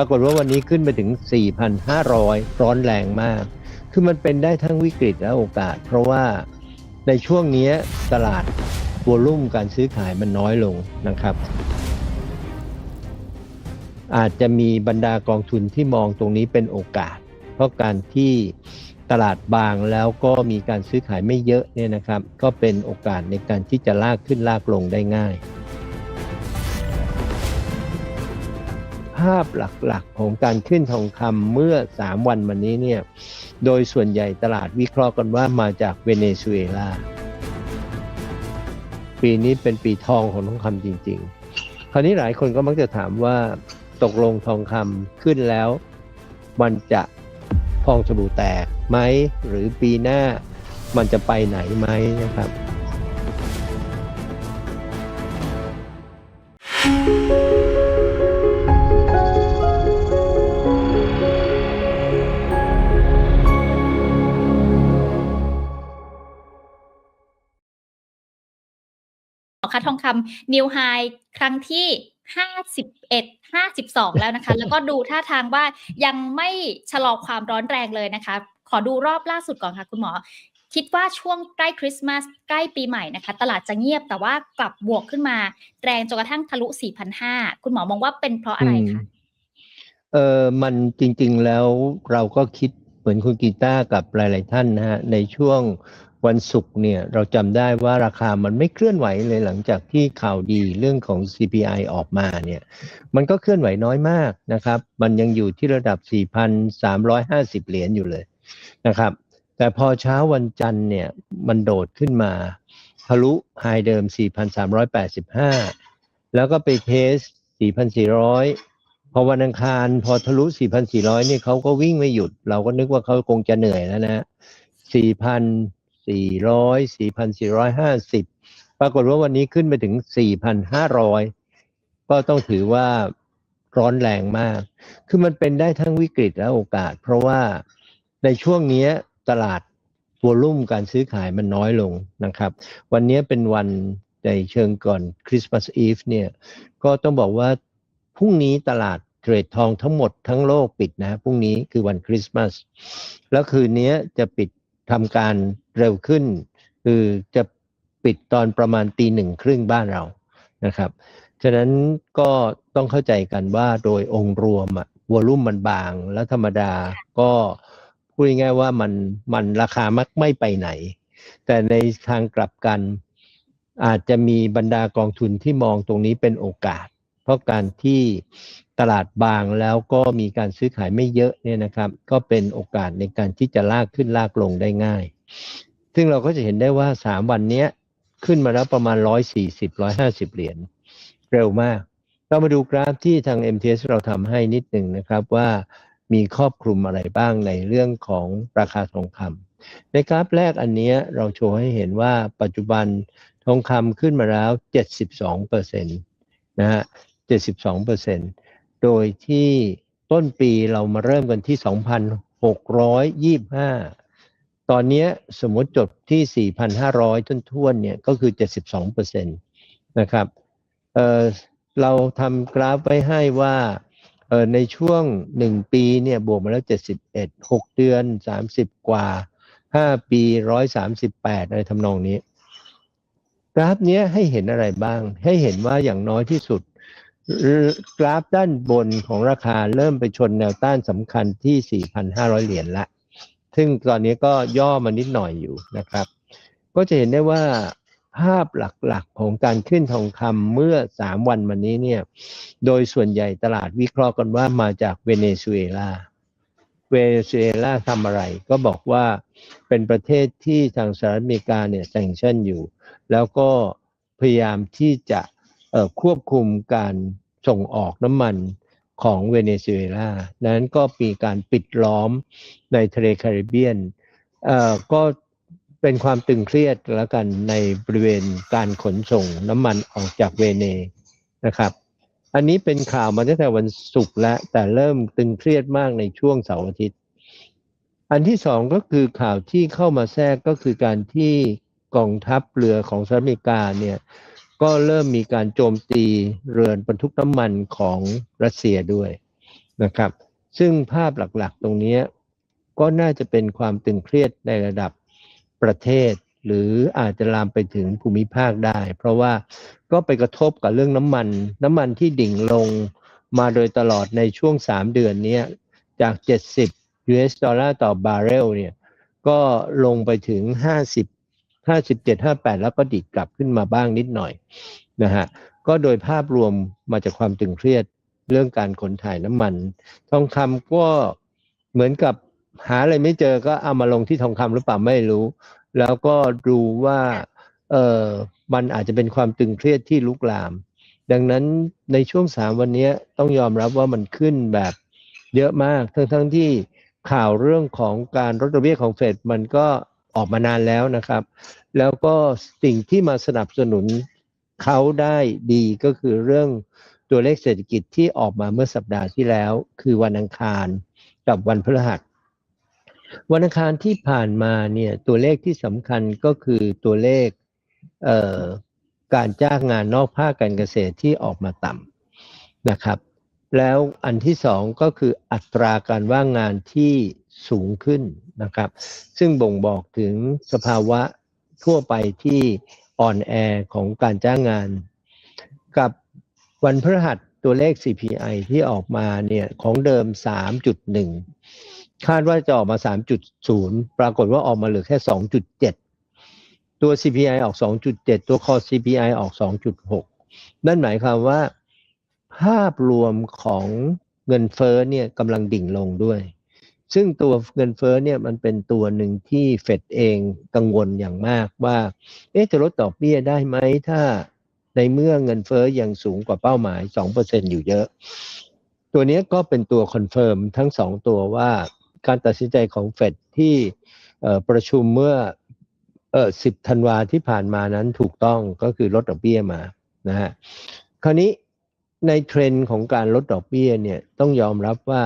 ปรากฏว่าวันนี้ขึ้นไปถึง 4,500 ร้อนแรงมาก คือมันเป็นได้ทั้งวิกฤตและโอกาส เพราะว่าในช่วงนี้ตลาดวอลุ่มการซื้อขายมันน้อยลงนะครับ อาจจะมีบรรดากองทุนที่มองตรงนี้เป็นโอกาส เพราะการที่ตลาดบางแล้วก็มีการซื้อขายไม่เยอะเนี่ยนะครับ ก็เป็นโอกาสในการที่จะลากขึ้นลากลงได้ง่าย ภาพหลักๆของการขึ้นทองคำเมื่อ 3 วันมานี้เนี่ยโดยส่วนใหญ่ตลาดวิเคราะห์กันว่ามาจากเวเนซุเอลา ปีนี้เป็นปีทองของทองคำจริง ๆ คราวนี้หลายคนก็มักจะถามว่าตกลงทองคำขึ้นแล้ว มันจะพองสบู่แตกไหมหรือปีหน้ามันจะไปไหนไหมนะครับ ค่าทองคำนิวไฮครั้งที่51 52แล้วนะคะ แล้วก็ดูท่าทางว่ายังไม่ชะลอความร้อนแรงเลยนะคะ ขอดูรอบล่าสุดก่อนค่ะคุณหมอ คิดว่าช่วงใกล้คริสต์มาสใกล้ปีใหม่นะคะ ตลาดจะเงียบแต่ว่ากลับบวกขึ้นมา แรงจนกระทั่งทะลุ 4,500 คุณหมอมองว่าเป็นเพราะอะไรคะเออมันจริงๆแล้วเราก็คิดเหมือนคุณกีตาร์กับหลาย ๆ ท่านนะฮะในช่วง วันศุกร์เนี่ยเราจำได้ว่าราคามันไม่เคลื่อนไหวเลยหลังจากที่ข่าวดีเรื่องของ CPI ออกมาเนี่ยมันก็เคลื่อนไหวน้อยมากนะครับ มันยังอยู่ที่ระดับ 4,350 เหรียญอยู่เลยนะครับ แต่พอเช้าวันจันทร์เนี่ยมันโดดขึ้นมาทะลุไฮเดิม 4,385 แล้วก็ไปเทส4,400 พอวันอังคารพอทะลุ 4,400นี่ยเขาก็วิ่งไม่หยุด เราก็นึกว่าเขาคงจะเหนื่อยแล้วนะ 400 4,450 ปรากฏว่าวันนี้ขึ้นไปถึง 4,500 ก็ต้องถือว่าร้อนแรงมาก คือมันเป็นได้ทั้งวิกฤตและโอกาส เพราะว่าในช่วงนี้ตลาดวอลุ่มการซื้อขายมันน้อยลงนะครับ วันนี้เป็นวันในเชิงก่อนคริสต์มาสอีฟเนี่ยก็ต้องบอกว่าพรุ่งนี้ตลาดเทรดทองทั้งหมดทั้งโลกปิดนะพรุ่งนี้คือวันคริสต์มาสแล้วคืนนี้จะปิด ทำการเร็วขึ้น คือจะปิดตอนประมาณตีหนึ่งครึ่งบ้านเรานะครับฉะนั้นก็ต้องเข้าใจกันว่าโดยองค์รวมอะวอลุ่มมันบาง และธรรมดาก็พูดง่ายๆว่ามันมันราคามักไม่ไปไหน แต่ในทางกลับกันอาจจะมีบรรดากองทุนที่มองตรงนี้เป็นโอกาส ราะการที่ตลาดบางแล้วก็มีการซื้อขายไม่เยอะเนี่ยนะครับ ก็เป็นโอกาสในการที่จะลากขึ้นลากลงได้ง่าย ซึ่งเราก็จะเห็นได้ว่า 3 วันนี้ขึ้นมาแล้วประมาณ 140 150 เหรียญเร็วมาก เรามาดูกราฟที่ทาง MTS เราทำให้นิดหนึ่งนะครับว่ามีครอบคลุมอะไรบ้างในเรื่องของราคาทองคำในกราฟแรกอันนี้เราโชว์ให้เห็นว่าปัจจุบันทองคำขึ้นมาแล้ว 72เปอร์เซ็นต์นะฮะ 72เปอร์เซ็นต์โดยที่ต้นปีเรามาเริ่มกันที่ 2,625 ตอนนี้สมมติจบที่ 4,500ท้วนๆเนี่ยก็คือ 72เปอร์เซ็นต์นะครับเเราทำกราฟไว้ให้ว่าเอ่อในช่วง 1 ปีเนี่ยบวกมาแล้ว 71 6 เดือน 30 กว่า 5 ปี 138 อะไรทำนองนี้ กราฟนี้ให้เห็นอะไรบ้าง ให้เห็นว่าอย่างน้อยที่สุด กราฟด้านบนของราคาเริ่มไปชนแนวต้านสำคัญที่ 4,500 เหรียญละ ซึ่งตอนนี้ก็ย่อมานิดหน่อยอยู่นะครับ ก็จะเห็นได้ว่าภาพหลักๆของการขึ้นทองคำเมื่อ 3 วันมานี้เนี่ย โดยส่วนใหญ่ตลาดวิเคราะห์กันว่ามาจากเวเนซุเอลา เวเนซุเอลาทำอะไร ก็บอกว่าเป็นประเทศที่ทางสหรัฐอเมริกาเนี่ยแซงชั่นอยู่ แล้วก็พยายามที่จะ ควบคุมการส่งออกน้ำมันของเวเนซุเอลา นั้นก็มีการปิดล้อมในทะเลแคริบเบียนก็เป็นความตึงเครียดแล้วกันในบริเวณการขนส่งน้ำมันออกจากเวเนนะครับ อันนี้เป็นข่าวมาตั้งแต่วันศุกร์แล้ว แต่เริ่มตึงเครียดมากในช่วงเสาร์อาทิตย์ อันที่สองก็คือข่าวที่เข้ามาแทรกก็คือการที่กองทัพเรือของสหรัฐอเมริกาเนี่ย ก็เริ่มมีการโจมตีเรือบรรทุกน้ำมันของรัสเซียด้วยนะครับ ซึ่งภาพหลักๆตรงนี้ก็น่าจะเป็นความตึงเครียดในระดับประเทศ หรืออาจจะลามไปถึงภูมิภาคได้ เพราะว่าก็ไปกระทบกับเรื่องน้ำมัน น้ำมันที่ดิ่งลงมาโดยตลอดในช่วง 3 เดือนนี้จาก 70 US ดอลลาร์ต่อบาร์เรลเนี่ยก็ลงไปถึง 50 57 58แปดแล้วก็ดิดกลับขึ้นมาบ้างนิดหน่อยนะฮะก็โดยภาพรวมมาจากความตึงเครียดเรื่องการขนถ่ายน้ำมัน ทองคำก็เหมือนกับหาอะไรไม่เจอก็เอามาลงที่ทองคำหรือเปล่าไม่รู้ แล้วก็ดูว่าเออมันอาจจะเป็นความตึงเครียดที่ลุกลาม ดังนั้นในช่วงสามวันนี้ต้องยอมรับว่ามันขึ้นแบบเยอะมาก ทั้งๆทที่ข่าวเรื่องของการลดดอกเบี้ยของเฟดมันก็ ออกมานานแล้วนะครับ แล้วก็สิ่งที่มาสนับสนุนเขาได้ดีก็คือเรื่องตัวเลขเศรษฐกิจที่ออกมาเมื่อสัปดาห์ที่แล้ว คือวันอังคารกับวันพฤหัส วันอังคารที่ผ่านมาเนี่ยตัวเลขที่สำคัญก็คือตัวเลขเอ่อการจ้างงานนอกภาคการเกษตรที่ออกมาต่ำนะครับ แล้วอันที่สองก็คืออัตราการว่างงานที่สูงขึ้น นะครับ ซึ่งบ่งบอกถึงสภาวะทั่วไปที่อ่อนแอของการจ้างงาน กับวันพฤหัสตัวเลข CPI ที่ออกมาเนี่ยของเดิม 3.1 คาดว่าจะออกมา 3.0 ปรากฏว่าออกมาเหลือแค่ 2.7 ตัว CPI ออก 2.7 ตัว Core CPI ออก 2.6 นั่นหมายความว่า ภาพรวมของเงินเฟ้อเนี่ยกำลังดิ่งลงด้วย ซึ่งตัวเงินเฟ้อเนี่ยมันเป็นตัวหนึ่งที่เฟดเองกังวลอย่างมากว่า เอ๊ะจะลดดอกเบี้ยได้ไหมถ้าในเมื่อเงินเฟ้อยังสูงกว่าเป้าหมาย 2%อยู่เยอะ ตัวนี้ก็เป็นตัวคอนเฟิร์มทั้งสองตัวว่าการตัดสินใจของเฟดที่ประชุมเมื่อเอ่อ10ธันวาที่ผ่านมานั้นถูกต้องก็คือลดดอกเบี้ยมานะฮะคราวนี้ในเทรนด์ของการลดดอกเบี้ยเนี่ยต้องยอมรับว่า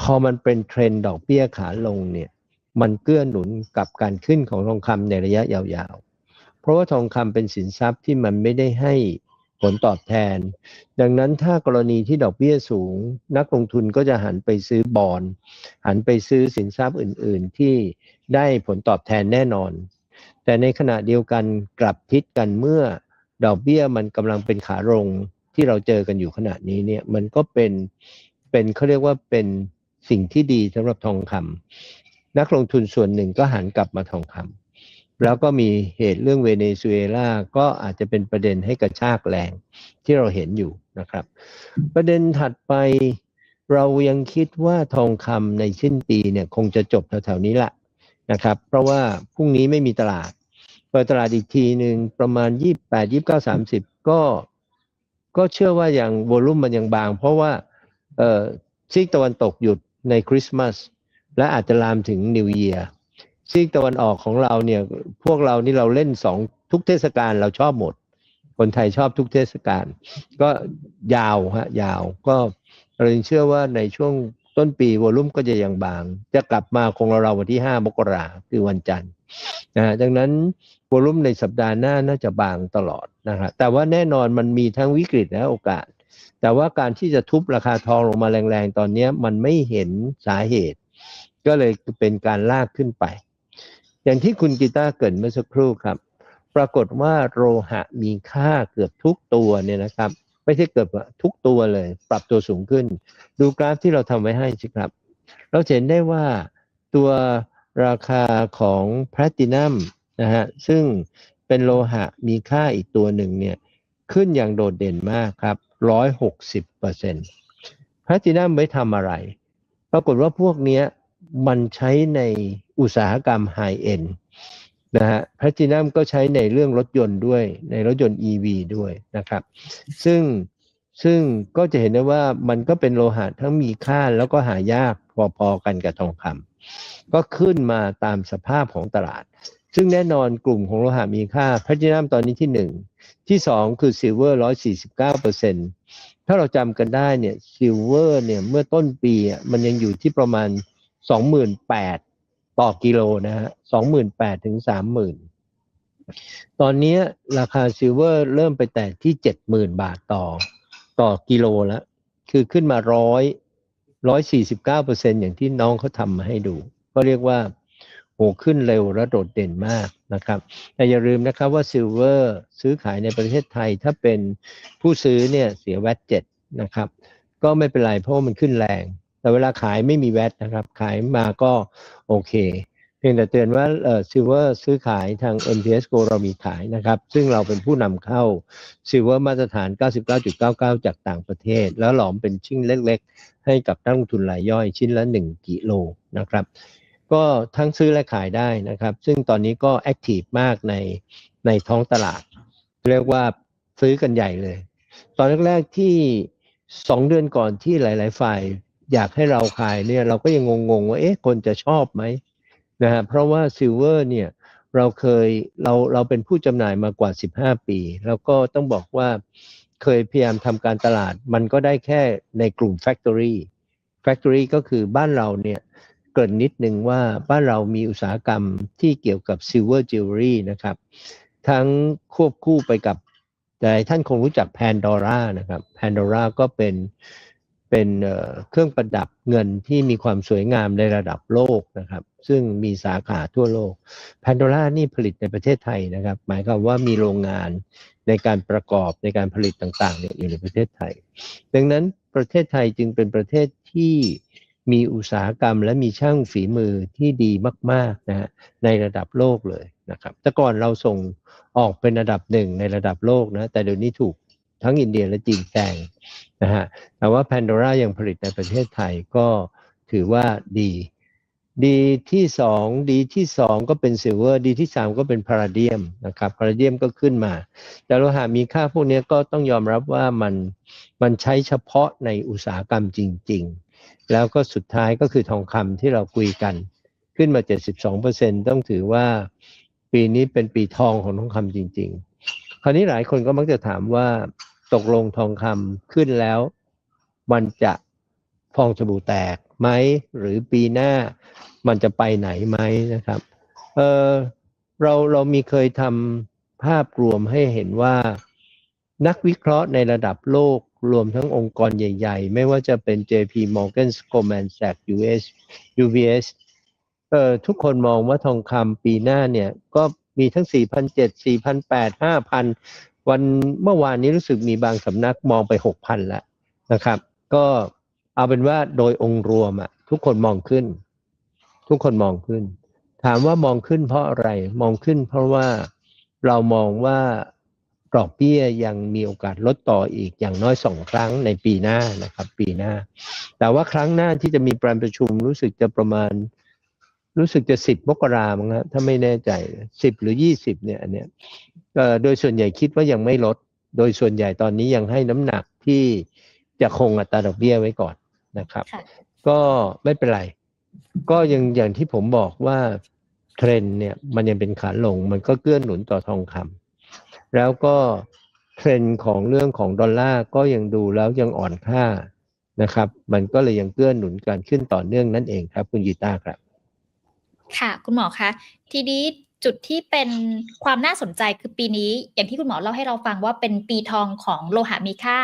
พอมันเป็นเทรนด์ดอกเบี้ยขาลงเนี่ย มันเกื้อหนุนกับการขึ้นของทองคำในระยะยาวๆ เพราะว่าทองคำเป็นสินทรัพย์ที่มันไม่ได้ให้ผลตอบแทน ดังนั้นถ้ากรณีที่ดอกเบี้ยสูง นักลงทุนก็จะหันไปซื้อบอลหันไปซื้อสินทรัพย์อื่น ๆ ที่ได้ผลตอบแทนแน่นอน แต่ในขณะเดียวกันกลับทิศกันเมื่อดอกเบี้ยมันกำลังเป็นขาลงที่เราเจอกันอยู่ขณะนี้เนี่ยมันก็เป็นเป็นเขาเรียกว่าเป็น สิ่งที่ดีสำหรับทองคำนักลงทุนส่วนหนึ่งก็หันกลับมาทองคำแล้วก็มีเหตุเรื่องเวเนซุเอลาก็อาจจะเป็นประเด็นให้กระชากแรงที่เราเห็นอยู่นะครับ ประเด็นถัดไปเรายังคิดว่าทองคำในสิ้นปีเนี่ยคงจะจบแถวๆนี้ละนะครับ เพราะว่าพรุ่งนี้ไม่มีตลาดเปิดตลาดอีกทีหนึ่งประมาณ 28 29 30 ก็ก็เชื่อว่าอยังวอลุ่มมันยังบาง เพราะว่าเอ่อซีกตะวันตกหยุด ในคริสต์มาสและอาจจะลามถึงนิวเยียร์ซีกตะวันออกของเราเนี่ยพวกเรานี่เราเล่นสองทุกเทศกาลเราชอบหมด คนไทยชอบทุกเทศกาลก็ยาวฮะยาวก็เรายังเชื่อว่าในช่วงต้นปีวอลุ่มก็จะยังบาง จะกลับมาคงเราวันที่ 5 มกราคือวันจันทร์นะฮะดังนั้นวอลุ่มในสัปดาห์หน้าน่าจะบางตลอดนะครับแต่ว่าแน่นอนมันมีทั้งวิกฤตและโอกาส แต่ว่าการที่จะทุบราคาทองลงมาแรงๆ ตอนนี้มันไม่เห็นสาเหตุ ก็เลยเป็นการลากขึ้นไป อย่างที่คุณกีตาร์เกรินเมื่อสักครู่ครับ ปรากฏว่าโลหะมีค่าเกือบทุกตัวเนี่ยนะครับ ไม่ใช่เกือบทุกตัวเลย ปรับตัวสูงขึ้น ดูกราฟที่เราทำไว้ให้สิครับ เราเห็นได้ว่าตัวราคาของแพลตินัมนะฮะซึ่งเป็นโลหะมีค่าอีกตัวหนึ่งเนี่ยขึ้นอย่างโดดเด่นมากครับ ร้อยหกสิบเปอร์เซ็นต์แพลตินัมไว้ทำอะไร ปรากฏว่าพวกเนี้ยมันใช้ในอุตสาหกรรมไฮเอ็นนะฮะแพลตินัมก็ใช้ในเรื่องรถยนต์ด้วย ในรถยนต์ EV ด้วยนะครับ ซึ่งซึ่งก็จะเห็นได้ว่ามันก็เป็นโลหะทั้งมีค่าแล้วก็หายากพอๆกันกับทองคำก็ขึ้นมาตามสภาพของตลาด ซึ่งแน่นอนกลุ่มของโลหะมีค่าแพลตินัมตอนนี้ที่หนึ่งที่สองคือซิลเวอร์ร้อยสี่สิบเก้าเปอร์เซ็นถ้าเราจำกันได้เนี่ยซิลเวอร์เนี่ยเมื่อต้นปีมันยังอยู่ที่ประมาณสองหมื่นแปดต่อกิโลนะฮะสองหมื่นแปดถึงสามหมื่นตอนนี้ราคาซิลเวอร์เริ่มไปแตะที่เจ็ดหมื่นบาทต่อต่อกิโลแล้ว คือขึ้นมาร้อยร้อยสี่สิบเก้าเปอร์เซ็นอย่างที่น้องเขาทำมาให้ดู ก็เรียกว่า โหขึ้นเร็วและโดดเด่นมากนะครับแต่อย่าลืมนะครับว่าซิลเวอร์ซื้อขายในประเทศไทยถ้าเป็นผู้ซื้อเนี่ยเสียแวตเจ็ดนะครับก็ไม่เป็นไรเพราะมันขึ้นแรง แต่เวลาขายไม่มีแวตนะครับ ขายมาก็โอเค เพียงแต่เตือนว่าเออซิลเวอร์ซื้อขายทาง MTS Go เรามีขายนะครับ ซึ่งเราเป็นผู้นำเข้าซิลเวอร์มาตรฐาน 99.99 จากต่างประเทศ แล้วหลอมเป็นชิ้นเล็ก ๆ ให้กับนักลงทุนรายย่อยชิ้นละ 1 กิโลนะครับ ก็ทั้งซื้อและขายได้นะครับ ซึ่งตอนนี้ก็แอคทีฟมากในในท้องตลาด เรียกว่าซื้อกันใหญ่เลย ตอนแรกๆที่สองเดือนก่อนที่หลาย ๆ ฝ่ายอยากให้เราขายเนี่ยเราก็ยังงงๆว่าเอ๊ะคนจะชอบไหมนะฮะเพราะว่าซิลเวอร์เนี่ยเราเคยเราเราเป็นผู้จำหน่ายมากว่า 15 ปี แล้วก็ต้องบอกว่าเคยพยายามทำการตลาด มันก็ได้แค่ในกลุ่ม Factory Factory ก็คือบ้านเราเนี่ย กริ่นนิดนึงว่าบ้านเรามีอุตสาหกรรมที่เกี่ยวกับ Silver Jewelry นะครับ ทั้งควบคู่ไปกับแต่ท่านคงรู้จัก Pandora นะครับ Pandora ก็เป็นเป็นเครื่องประดับเงินที่มีความสวยงามในระดับโลกนะครับ ซึ่งมีสาขาทั่วโลก Pandora นี่ผลิตในประเทศไทยนะครับ หมายความว่ามีโรงงานในการประกอบในการผลิตต่างๆเนี่ยอยู่ในประเทศไทย ดังนั้นประเทศไทยจึงเป็นประเทศที่ มีอุตสาหกรรมและมีช่างฝีมือที่ดีมากๆนะฮะในระดับโลกเลยนะครับแต่ก่อนเราส่งออกเป็นระดับหนึ่งในระดับโลกนะแต่เดี๋ยวนี้ถูกทั้งอินเดียและจีนแซงนะฮะแต่ว่า Pandora ยังผลิตในประเทศไทยก็ถือว่าดี ดีที่สองดีที่สองก็เป็นซิลเวอร์ดีที่สามก็เป็นพาราเดียมนะครับพาราเดียมก็ขึ้นมา แต่โลหะมีค่าพวกนี้ก็ต้องยอมรับว่ามันมันใช้เฉพาะในอุตสาหกรรมจริง ๆ แล้วก็สุดท้ายก็คือทองคำที่เราคุยกัน ขึ้นมา 72%ต้องถือว่าปีนี้เป็นปีทองของทองคำจริง ๆ คราวนี้หลายคนก็มักจะถามว่าตกลงทองคำขึ้นแล้ว มันจะฟองสบู่แตกไหมหรือปีหน้ามันจะไปไหนไหมนะครับเออเราเรามีเคยทำภาพรวมให้เห็นว่า นักวิเคราะห์ในระดับโลก รวมทั้งองค์กรใหญ่ ๆ ไม่ว่าจะเป็น JP Morgan Goldman Sachs US UBS เอ่อทุกคนมองว่าทองคำปีหน้าเนี่ยก็มีทั้ง 4,700 4,800 5,000 วันเมื่อวานนี้รู้สึกมีบางสำนักมองไป 6,000แล้วนะครับ ก็เอาเป็นว่าโดยองค์รวมอะทุกคนมองขึ้น ทุกคนมองขึ้น ถามว่ามองขึ้นเพราะอะไรมองขึ้นเพราะว่าเรามองว่า ดอกเบี้ยยังมีโอกาสลดต่ออีกอย่างน้อยสองครั้งในปีหน้านะครับ ปีหน้า แต่ว่าครั้งหน้าที่จะมีการประชุมรู้สึกจะประมาณ รู้สึกจะสิบมกรามั้งครับถ้าไม่แน่ใจสิบหรือยี่สิบเนี่ยอันเนี้ยเอ่อโดยส่วนใหญ่คิดว่ายังไม่ลด โดยส่วนใหญ่ตอนนี้ยังให้น้ำหนักที่จะคงอัตราดอกเบี้ยไว้ก่อนนะครับค่ะก็ไม่เป็นไร ก็ยังอย่างที่ผมบอกว่าเทรนด์เนี่ยมันยังเป็นขาลง มันก็เกื้อหนุนต่อทองคำ แล้วก็เทรนด์ของเรื่องของดอลลาร์ก็ยังดูแล้วยังอ่อนค่านะครับ มันก็เลยยังเกื้อหนุนการขึ้นต่อเนื่องนั่นเองครับ คุณยีตาครับ ค่ะ คุณหมอคะทีนี้จุดที่เป็นความน่าสนใจคือปีนี้ อย่างที่คุณหมอเล่าให้เราฟังว่าเป็นปีทองของโลหะมีค่า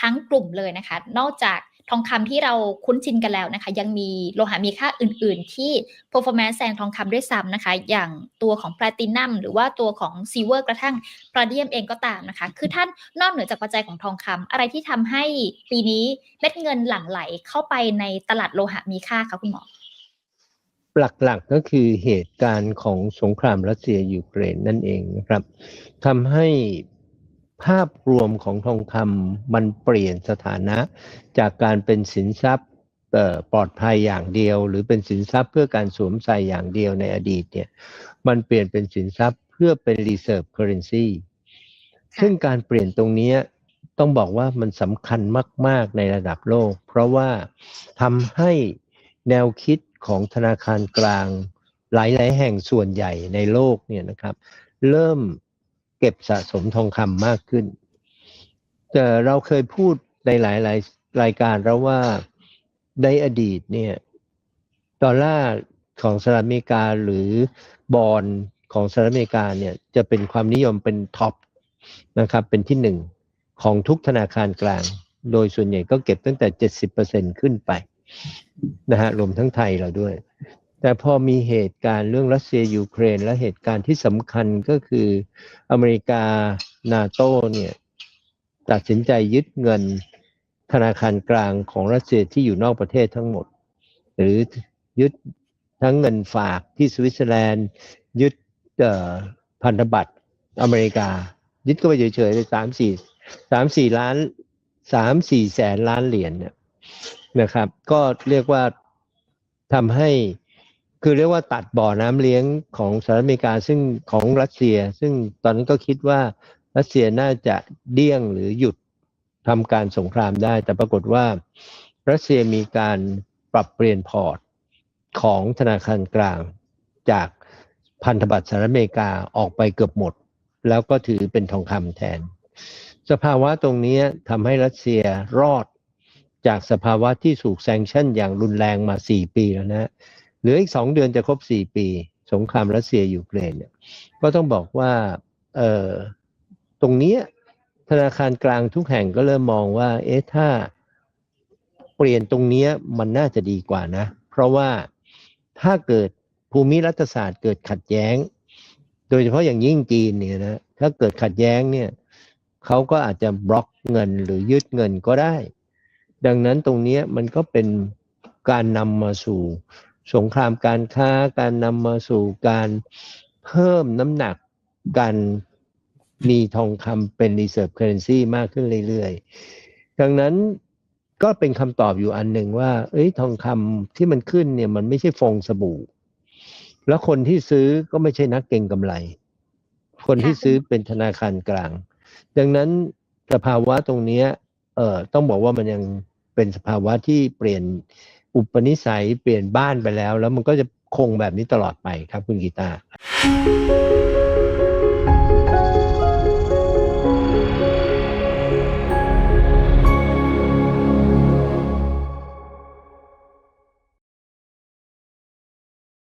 ทั้งกลุ่มเลยนะคะ นอกจาก ทองคำที่เราคุ้นชินกันแล้วนะคะ ยังมีโลหะมีค่าอื่น ๆ ที่ performance แซงทองคำด้วยซ้ำนะคะ อย่างตัวของ platinum หรือว่าตัวของ silver กระทั่ง palladium เองก็ตามนะคะ คือท่านนอกเหนือจากปัจจัยของทองคำอะไรที่ทำให้ปีนี้เม็ดเงินหลั่งไหลเข้าไปในตลาดโลหะมีค่าคะคุณหมอหลักๆก็คือเหตุการณ์ของสงครามรัสเซียยูเครนนั่นเองนะครับทำให้ ภาพรวมของทองคำมันเปลี่ยนสถานะ จากการเป็นสินทรัพย์เอ่อปลอดภัยอย่างเดียว หรือเป็นสินทรัพย์เพื่อการสวมใส่อย่างเดียวในอดีตเนี่ยมันเปลี่ยนเป็นสินทรัพย์เพื่อเป็น reserve currency ค่ะซึ่งการเปลี่ยนตรงเนี้ยต้องบอกว่ามันสำคัญมาก ๆ ในระดับโลก เพราะว่าทำให้แนวคิดของธนาคารกลางหลาย ๆ แห่งส่วนใหญ่ในโลกเนี่ยนะครับ เริ่ม เก็บสะสมทองคำมากขึ้น แต่เราเคยพูดในหลาย ๆ รายการแล้วว่าในอดีตเนี่ยดอลลาร์ของสหรัฐอเมริกาหรือบอลของสหรัฐอเมริกาเนี่ยจะเป็นความนิยมเป็นท็อปนะครับเป็นที่หนึ่งของทุกธนาคารกลาง โดยส่วนใหญ่ก็เก็บตั้งแต่ 70%ขึ้นไปนะฮะรวมทั้งไทยเราด้วย แต่พอมีเหตุการณ์เรื่องรัสเซียยูเครน และเหตุการณ์ที่สำคัญก็คืออเมริกานาโตเนี่ยตัดสินใจยึดเงินธนาคารกลางของรัสเซียที่อยู่นอกประเทศทั้งหมด หรือยึดทั้งเงินฝากที่สวิตเซอร์แลนด์ ยึดพันธบัตรอเมริกา ยึดก็ไปเฉยๆเลยสามสี่สามสี่ล้านสามสี่แสนล้านเหรียญเนี่ยนะครับ ก็เรียกว่าทำให้ คือเรียกว่าตัดบ่อน้ำเลี้ยงของสหรัฐอเมริกาซึ่งของรัสเซีย ซึ่งตอนนั้นก็คิดว่ารัสเซียน่าจะเดี่ยงหรือหยุดทำการสงครามได้ แต่ปรากฏว่ารัสเซียมีการปรับเปลี่ยนพอร์ตของธนาคารกลางจากพันธบัตรสหรัฐอเมริกาออกไปเกือบหมด แล้วก็ถือเป็นทองคำแทน สภาวะตรงนี้ทำให้รัสเซียรอดจากสภาวะที่ถูกแซงชั่นอย่างรุนแรงมา 4 ปีแล้วนะ เหลืออีก2เดือนจะครบ4ปี สงครามรัสเซียยูเครนเนี่ยก็ต้องบอกว่าเออตรงนี้ธนาคารกลางทุกแห่งก็เริ่มมองว่า เอ๊ะถ้าเปลี่ยนตรงนี้มันน่าจะดีกว่านะ เพราะว่าถ้าเกิดภูมิรัฐศาสตร์เกิดขัดแย้ง โดยเฉพาะอย่างยิ่งจีนเนี่ยนะถ้าเกิดขัดแย้งเนี่ยเขาก็อาจจะบล็อกเงินหรือยึดเงินก็ได้ ดังนั้นตรงนี้มันก็เป็นการนำมาสู่ สงครามการค้าการนำมาสู่การเพิ่มน้ำหนักการมีทองคำเป็น reserve currency มากขึ้นเรื่อยๆ ดังนั้นก็เป็นคำตอบอยู่อันหนึ่งว่า เอ้ยทองคำที่มันขึ้นเนี่ยมันไม่ใช่ฟองสบู่ แล้วคนที่ซื้อก็ไม่ใช่นักเก็งกำไร คนที่ซื้อเป็นธนาคารกลาง ดังนั้นสภาวะตรงเนี้ยเอ่อต้องบอกว่ามันยังเป็นสภาวะที่เปลี่ยน อุปนิสัยเปลี่ยนบ้านไปแล้ว แล้วมันก็จะคงแบบนี้ตลอดไปครับคุณกีตาร์